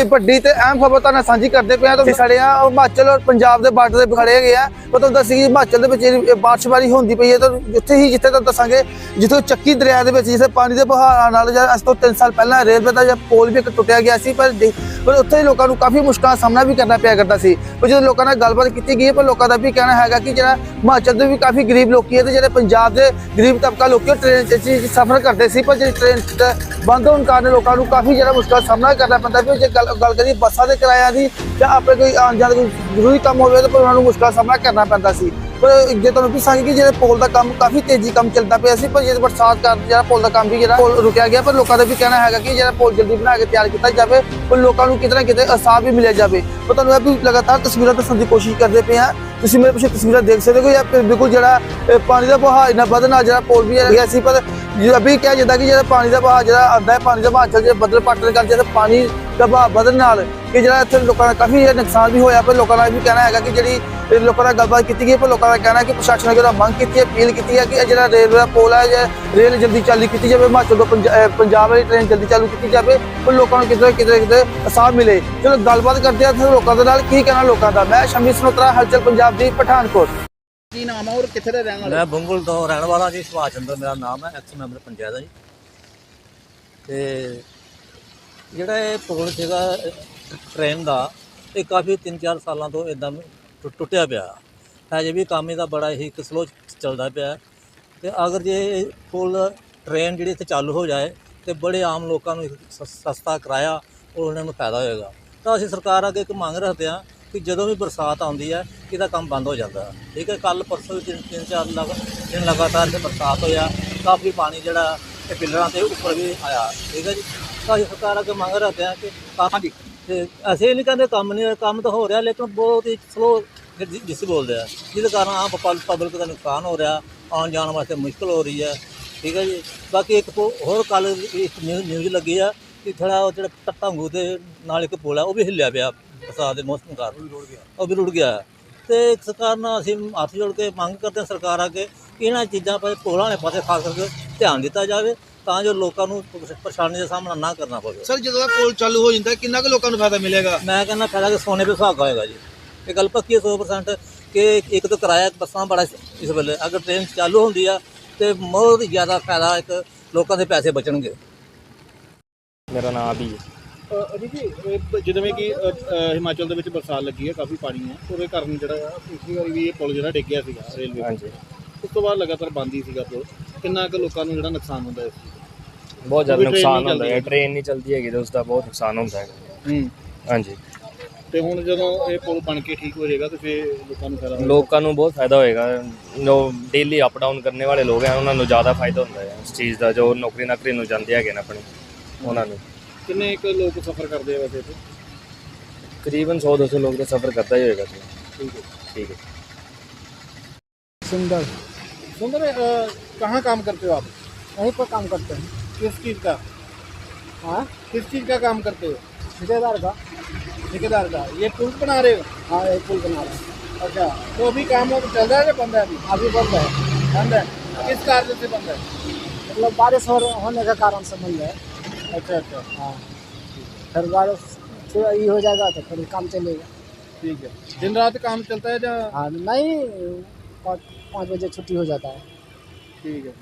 ਕੋਈ ਵੱਡੀ ਤੇ ਅਹਿਮ ਖਬਰ ਤੁਹਾਨੂੰ ਸਾਂਝੀ ਕਰਦੇ ਪਏ ਆ, ਤਾਂ ਖੜੇ ਆ ਉਹ ਹਿਮਾਚਲ ਔਰ ਪੰਜਾਬ ਦੇ ਬਾਰਡਰ ਤੇ ਖੜੇ ਹੈਗੇ ਆ। ਤੁਹਾਨੂੰ ਦੱਸੀ ਕਿ ਹਿਮਾਚਲ ਦੇ ਵਿੱਚ ਇਹ ਬਾਰਿਸ਼ਬਾਰੀ ਹੁੰਦੀ ਪਈ ਹੈ, ਤਾਂ ਜਿੱਥੇ ਹੀ ਜਿੱਥੇ ਤੁਹਾਨੂੰ ਦੱਸਾਂਗੇ, ਜਿੱਥੇ ਚੱਕੀ ਦਰਿਆ ਦੇ ਵਿੱਚ, ਜਿੱਥੇ ਪਾਣੀ ਦੇ ਬਹਾਅ ਨਾਲ ਜਾਂ ਅੱਜ ਤੋਂ 3 ਸਾਲ ਪਹਿਲਾਂ ਰੇਲਵੇ ਦਾ ਜਾਂ ਪੋਲ ਵੀ ਇੱਕ ਟੁੱਟਿਆ ਗਿਆ ਸੀ, ਪਰ ਪਰ ਉੱਥੇ ਹੀ ਲੋਕਾਂ ਨੂੰ ਕਾਫੀ ਮੁਸ਼ਕਲਾਂ ਦਾ ਸਾਹਮਣਾ ਵੀ ਕਰਨਾ ਪਿਆ ਕਰਦਾ ਸੀ। ਪਰ ਜਦੋਂ ਲੋਕਾਂ ਨਾਲ ਗੱਲਬਾਤ ਕੀਤੀ ਗਈ ਹੈ, ਪਰ ਲੋਕਾਂ ਦਾ ਵੀ ਕਹਿਣਾ ਹੈਗਾ ਕਿ ਜਿਹੜਾ ਹਿਮਾਚਲ ਦੇ ਵੀ ਕਾਫੀ ਗਰੀਬ ਲੋਕੀ ਹੈ ਤੇ ਜਿਹੜੇ ਪੰਜਾਬ ਦੇ ਗਰੀਬ ਤਬਕਾ ਲੋਕੀ ਉਹ ਟ੍ਰੇਨ 'ਚ ਸਫ਼ਰ ਕਰਦੇ ਸੀ ਪਰ ਜਿਹੜੀ ਟ੍ਰੇਨ ਬੰਦ ਹੋਣ ਕਾਰਨ ਲੋਕਾਂ ਨੂੰ ਕਾਫੀ ਜਿਹੜਾ ਮੁਸ਼ਕਲ ਦਾ ਸਾਹਮਣਾ ਕਰਨਾ ਪੈਂਦਾ ਵੀ ਜੇ ਗੱਲ ਗੱਲ ਕਰੀਏ ਬੱਸਾਂ ਦੇ ਕਿਰਾਇਆ ਦੀ ਜਾਂ ਆਪਣੇ ਕੋਈ ਆਉਣ ਜਾਣ ਕੋਈ ਜ਼ਰੂਰੀ ਕੰਮ ਹੋਵੇ ਤਾਂ ਉਹਨਾਂ ਨੂੰ ਮੁਸ਼ਕਲ ਦਾ ਸਾਹਮਣਾ ਕਰਨਾ ਪੈਂਦਾ ਸੀ। ਜੇ ਤੁਹਾਨੂੰ ਵੀ ਕਿ ਜਿਹੜਾ ਪੁਲ ਦਾ ਕੰਮ ਕਾਫੀ ਤੇਜ਼ੀ ਕੰਮ ਚੱਲਦਾ ਪਿਆ ਸੀ, ਪਰ ਜੇ ਬਰਸਾਤ ਕਾਰਨ ਜਿਹੜਾ ਪੁਲ ਦਾ ਕੰਮ ਵੀ ਜਿਹੜਾ ਪੋਲ ਰੁਕਿਆ ਗਿਆ, ਪਰ ਲੋਕਾਂ ਦਾ ਵੀ ਕਹਿਣਾ ਹੈਗਾ ਕਿ ਜਿਹੜਾ ਪੋਲ ਜਲਦੀ ਬਣਾ ਕੇ ਤਿਆਰ ਕੀਤਾ ਜਾਵੇ, ਪਰ ਲੋਕਾਂ ਨੂੰ ਕਿਤੇ ਨਾ ਕਿਤੇ ਅਸਾਬ ਵੀ ਮਿਲਿਆ ਜਾਵੇ। ਪਰ ਤੁਹਾਨੂੰ ਇਹ ਵੀ ਲਗਾਤਾਰ ਤਸਵੀਰਾਂ ਦੱਸਣ ਦੀ ਕੋਸ਼ਿਸ਼ ਕਰਦੇ ਪਏ ਆ ਤੁਸੀਂ ਮੇਰੇ ਪਿੱਛੇ ਤਸਵੀਰਾਂ ਦੇਖ ਸਕਦੇ ਹੋ ਜਾਂ ਬਿਲਕੁਲ ਜਿਹੜਾ ਪਾਣੀ ਦਾ ਵਹਾਅ ਇੰਨਾ ਵਧਣ ਜਿਹੜਾ ਪੋਲ ਵੀ ਗਿਆ ਸੀ, ਪਰ ਜੋ ਅਭੀ ਕਿਹਾ ਜਾਂਦਾ ਕਿ ਜਿਹੜਾ ਪਾਣੀ ਦਾ ਵਹਾਅ, ਜਿਹੜਾ ਆਉਂਦਾ ਹੈ ਪਾਣੀ ਦਾ ਵਹਾਅ ਚੱਲ ਜੇ ਬਦਲ ਪੱਟਣ ਕਰਕੇ ਤੇ ਪਾਣੀ ਦਾ ਵਹਾਅ ਵਧਣ ਨਾਲ ਕਿ ਜਿਹੜਾ ਇੱਥੇ ਲੋਕਾਂ ਦਾ ਕਾਫੀ ਨੁਕਸਾਨ ਵੀ ਹੋਇਆ, ਪਰ ਲੋਕਾਂ ਦਾ ਇਹ ਵੀ ਕਹਿਣਾ ਹੈਗਾ ਕਿ ਜਿਹੜੀ ਲੋਕਾਂ ਨਾਲ ਗੱਲਬਾਤ ਕੀਤੀ ਗਈ ਪਰ ਲੋਕਾਂ ਦਾ ਕਹਿਣਾ ਕਿ ਪ੍ਰਸ਼ਾਸਨ ਨੇ ਜਿਹੜਾ ਮੰਗ ਕੀਤੀ ਹੈ, ਅਪੀਲ ਕੀਤੀ ਹੈ ਕਿ ਇਹ ਜਿਹੜਾ ਰੇਲਵੇ ਦਾ ਪੋਲ ਹੈ, ਜਾਂ ਰੇਲ ਜਲਦੀ ਚਾਲੂ ਕੀਤੀ ਜਾਵੇ, ਹਿਮਾਚਲ ਤੋਂ ਪੰਜਾਬ ਵਾਲੀ ਟ੍ਰੇਨ ਜਲਦੀ ਚਾਲੂ ਕੀਤੀ ਜਾਵੇ, ਪਰ ਲੋਕਾਂ ਨੂੰ ਕਿਤੇ ਨਾ ਕਿਤੇ ਨਾ ਕਿਤੇ ਅਸਾਬ ਮਿਲੇ। ਚਲੋ ਗੱਲਬਾਤ ਕਰਦੇ ਹਾਂ ਇੱਥੇ ਲੋਕਾਂ ਦੇ ਨਾਲ, ਕੀ ਕਹਿਣਾ ਲੋਕਾਂ ਦਾ? ਮੈਂ ਸ਼ਮੀ ਸਨੋਤਰਾ, ਹਲਚਲ ਪੰਜਾਬ ਦੀ ਪਠਾਨਕੋਟ। ਕੀ ਨਾਮ ਆ ਔਰ ਕਿੱਥੇ ਦੇ ਰਹਿਣ ਵਾਲੇ ਮੈਂ ਬੰਗੁਲ ਤੋਂ ਰਹਿਣ ਵਾਲਾ ਜੀ, ਸੁਭਾਸ਼ ਚੰਦਰ ਮੇਰਾ ਨਾਮ ਹੈ ਐਕਸ ਮੈਂਬਰ ਪੰਚਾਇਤ ਹੈ ਜੀ। ਤੇ ਜਿਹੜਾ ਇਹ ਪੁਲ ਸੀਗਾ, ਟ੍ਰੇਨ ਦਾ, ਇਹ ਕਾਫੀ 3-4 ਸਾਲਾਂ ਤੋਂ ਇਦਾਂ ਟੁੱਟਿਆ ਪਿਆ। ਹਜੇ ਵੀ ਕੰਮ ਇਹਦਾ ਬੜਾ ਹੀ ਸਲੋ ਚੱਲਦਾ ਪਿਆ ਤੇ ਅਗਰ ਜੇ ਇਹ ਪੁਲ, ਟ੍ਰੇਨ ਜਿਹੜੀ ਇੱਥੇ ਚਾਲੂ ਹੋ ਜਾਏ, ਤੇ ਬੜੇ ਆਮ ਲੋਕਾਂ ਨੂੰ ਸ- ਸਸਤਾ ਕਿਰਾਇਆ ਉਹਨਾਂ ਨੂੰ ਫਾਇਦਾ ਹੋਏਗਾ। ਤਾਂ ਅਸੀਂ ਸਰਕਾਰ ਅੱਗੇ ਇੱਕ ਮੰਗ ਰੱਖਦੇ ਹਾਂ ਕਿ ਜਦੋਂ ਵੀ ਬਰਸਾਤ ਆਉਂਦੀ ਹੈ ਇਹਦਾ ਕੰਮ ਬੰਦ ਹੋ ਜਾਂਦਾ। ਠੀਕ ਹੈ ਕੱਲ ਪਰਸੋਂ ਵੀ ਤਿੰਨ ਤਿੰਨ ਚਾਰ ਲਗ ਦਿਨ ਲਗਾਤਾਰ ਇੱਥੇ ਬਰਸਾਤ ਹੋਇਆ। ਕਾਫੀ ਪਾਣੀ ਜਿਹੜਾ ਇਹ ਪਿੱਲਰਾਂ ਦੇ ਉੱਪਰ ਵੀ ਆਇਆ। ਠੀਕ ਹੈ ਜੀ। ਤਾਂ ਸਰਕਾਰ ਅੱਗੇ ਮੰਗ ਰੱਖਦੇ ਹਾਂ ਕਿ ਕੰਮ ਤੇ ਅਸੀਂ ਨਹੀਂ ਕਹਿੰਦੇ ਕੰਮ ਨਹੀਂ ਕੰਮ ਤਾਂ ਹੋ ਰਿਹਾ ਲੇਕਿਨ ਬਹੁਤ ਹੀ ਸਲੋ ਜਿਸ ਬੋਲਦੇ ਆ। ਜਿਹਦੇ ਕਾਰਨ ਆਮ ਪਬਲਿਕ ਦਾ ਨੁਕਸਾਨ ਹੋ ਰਿਹਾ ਆਉਣ ਜਾਣ ਵਾਸਤੇ ਮੁਸ਼ਕਲ ਹੋ ਰਹੀ ਹੈ। ਠੀਕ ਹੈ ਜੀ। ਬਾਕੀ ਇੱਕ ਹੋਰ ਕੱਲ ਇੱਕ ਨਿਊ- ਨਿਊਜ਼ ਲੱਗੀ ਆ ਕਿ ਥੋੜਾ ਉਹ ਜਿਹੜਾ ਟੱਟਾਂਗੂ ਦੇ ਨਾਲ ਇੱਕ ਪੁਲ ਆ ਉਹ ਵੀ ਹਿੱਲਿਆ ਪਿਆ। ਬਰਸਾਤ ਦੇ ਮੌਸਮ ਕਾਰਨ। ਉਹ ਵੀ ਰੁੜ ਗਿਆ। ਤੇ ਸਰਕਾਰ ਨਾਲ ਅਸੀਂ ਹੱਥ ਜੋੜ ਕੇ ਮੰਗ ਕਰਦੇ ਹਾਂ ਸਰਕਾਰ ਅੱਗੇ ਕਿ ਇਹਨਾਂ ਚੀਜ਼ਾਂ 'ਤੇ ਪੁਲਾਂ ਵਾਲੇ ਪਾਸੇ ਖਾਸ ਕਰਕੇ ਧਿਆਨ ਦਿੱਤਾ ਜਾਵੇ ਤਾਂ ਜੋ ਲੋਕਾਂ ਨੂੰ ਪਰੇਸ਼ਾਨੀ ਦਾ ਸਾਹਮਣਾ ਨਾ ਕਰਨਾ ਪਵੇ। ਸਰ ਜਦੋਂ ਇਹ ਪੁਲ ਚਾਲੂ ਹੋ ਜਾਂਦਾ ਕਿੰਨਾ ਕੁ ਲੋਕਾਂ ਨੂੰ ਫਾਇਦਾ ਮਿਲੇਗਾ? ਮੈਂ ਕਹਿੰਦਾ ਫਾਇਦਾ ਕਿ ਸੋਨੇ 'ਤੇ ਸੁਹਾਗਾ ਹੋਏਗਾ ਜੀ। ਇਹ ਗੱਲ ਪੱਕੀ ਹੈ 100% ਕਿ ਇੱਕ ਤਾਂ ਕਿਰਾਇਆ ਬੱਸਾਂ ਬੜਾ ਇਸ ਵੇਲੇ ਅਗਰ ਟ੍ਰੇਨ ਚਾਲੂ ਹੁੰਦੀ ਆ ਤੇ ਬਹੁਤ ਜ਼ਿਆਦਾ ਫਾਇਦਾ ਇੱਕ ਲੋਕਾਂ ਦੇ ਪੈਸੇ ਬਚਣਗੇ। ਮੇਰਾ ਨਾਮ ਹੈ। ਅਜੀ ਜੀ ਜਿਵੇਂ ਕਿ ਹਿਮਾਚਲ ਦੇ ਵਿੱਚ ਬਰਸਾਤ ਲੱਗੀ ਹੈ ਕਾਫੀ ਪਾਣੀ ਹੈ ਉਹਦੇ ਕਾਰਨ ਜਿਹੜਾ ਆ, ਪਿਛਲੀ ਵਾਰੀ ਵੀ ਇਹ ਪੁਲ ਜਿਹੜਾ ਡਿੱਗਿਆ ਸੀਗਾ ਰੇਲਵੇ ਹਾਂਜੀ। ਉਸ ਤੋਂ ਬਾਅਦ ਲਗਾਤਾਰ ਬੰਦ ਹੀ ਸੀਗਾ ਪੁਲ। ਕਿੰਨਾ ਕੁ ਲੋਕਾਂ ਨੂੰ ਜਿਹੜਾ ਨੁਕਸਾਨ ਹੁੰਦਾ ਇਸ ਬਹੁਤ ਜ਼ਿਆਦਾ ਨੁਕਸਾਨ ਹੁੰਦਾ ਹੈ। ਟ੍ਰੇਨ ਨਹੀਂ ਚੱਲਦੀ ਹੈਗੀ ਤੇ ਉਸ ਦਾ ਬਹੁਤ ਨੁਕਸਾਨ ਹੁੰਦਾ ਹੈ। ਹਾਂਜੀ। ਤੇ ਹੁਣ ਜਦੋਂ ਇਹ ਪੁਲ ਬਣ ਕੇ ਠੀਕ ਹੋ ਜਾਏਗਾ ਤੇ ਫਿਰ ਲੋਕਾਂ ਨੂੰ ਫਾਇਦਾ। ਲੋਕਾਂ ਨੂੰ ਬਹੁਤ ਫਾਇਦਾ ਹੋਏਗਾ। ਜੋ ਡੇਲੀ ਅਪ ਡਾਊਨ ਕਰਨੇ ਵਾਲੇ ਲੋਕ ਹਨ ਉਹਨਾਂ ਨੂੰ ਜ਼ਿਆਦਾ ਫਾਇਦਾ ਹੁੰਦਾ ਹੈ ਇਸ ਚੀਜ਼ ਦਾ ਜੋ ਨੌਕਰੀ ਨਾਕਰੀ ਨੂੰ ਜਾਂਦੇ ਹੈਗੇ ਨੇ ਆਪਣੀ ਉਹਨਾਂ ਨੂੰ। कितने एक लोग सफ़र करते हैं वैसे तो? करीबन सौ दो सौ लोग तो सफ़र करता ही होगा तो। ठीक है। ठीक है। सुंदर। सुंदर कहाँ काम करते हो आप? कहीं पर काम करते हैं। किस चीज़ का? हाँ? किस चीज़ का काम करते हो? ठेकेदार का। ठेकेदार का? ये पुल बना रहे हो? हाँ ये पुल बना रहे अच्छा तो अभी काम चल रहा है बंद है अभी? अभी बंद है। बंद है। किस कारण से बंद है? मतलब बारिश होने का कारण से बंद है। अच्छा अच्छा हाँ। फिर फिर ये हो जाएगा तो फिर काम चलेगा। ठीक है। दिन रात काम चलता है जहाँ हाँ नहीं पाँच पाँच बजे छुट्टी हो जाता है। ठीक है।